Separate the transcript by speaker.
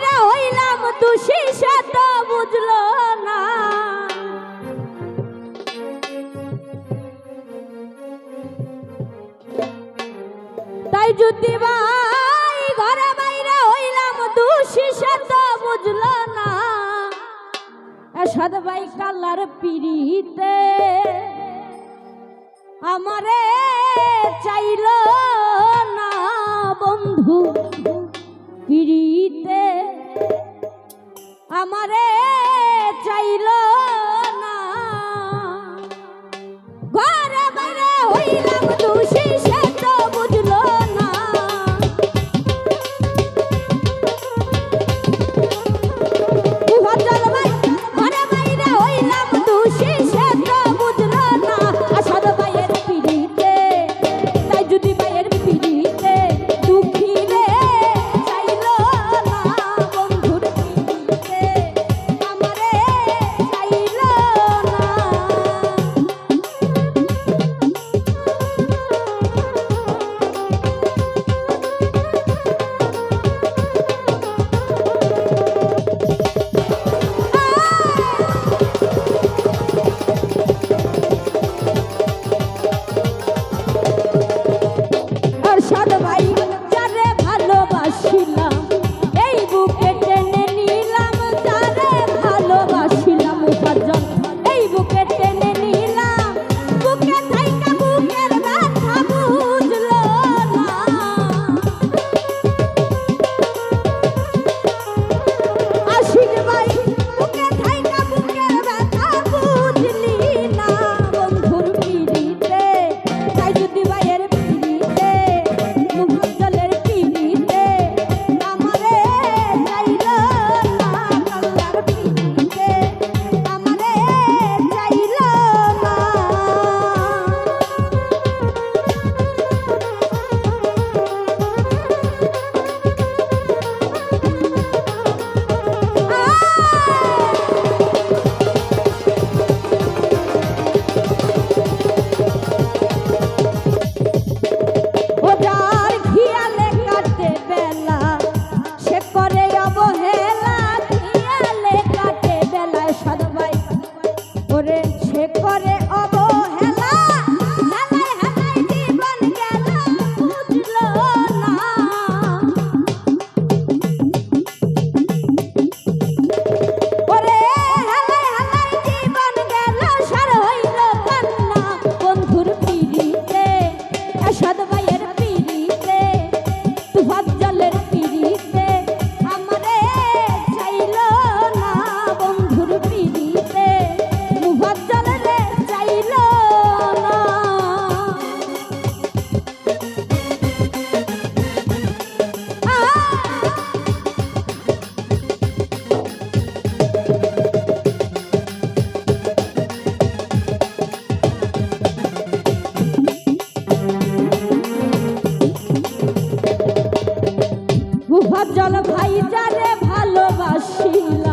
Speaker 1: কইরা হইলাম দোষী শত বুঝলো না। তাই যদি ভাই ঘরে বাইরে হইলাম দোষী শত বুঝলো না। সাদ ভাই কালার পিড়িতে আমারে চাইল না বন্ধু পিড়িতে। আমারে করে অব চল ভাই যারে ভালোবাসিল।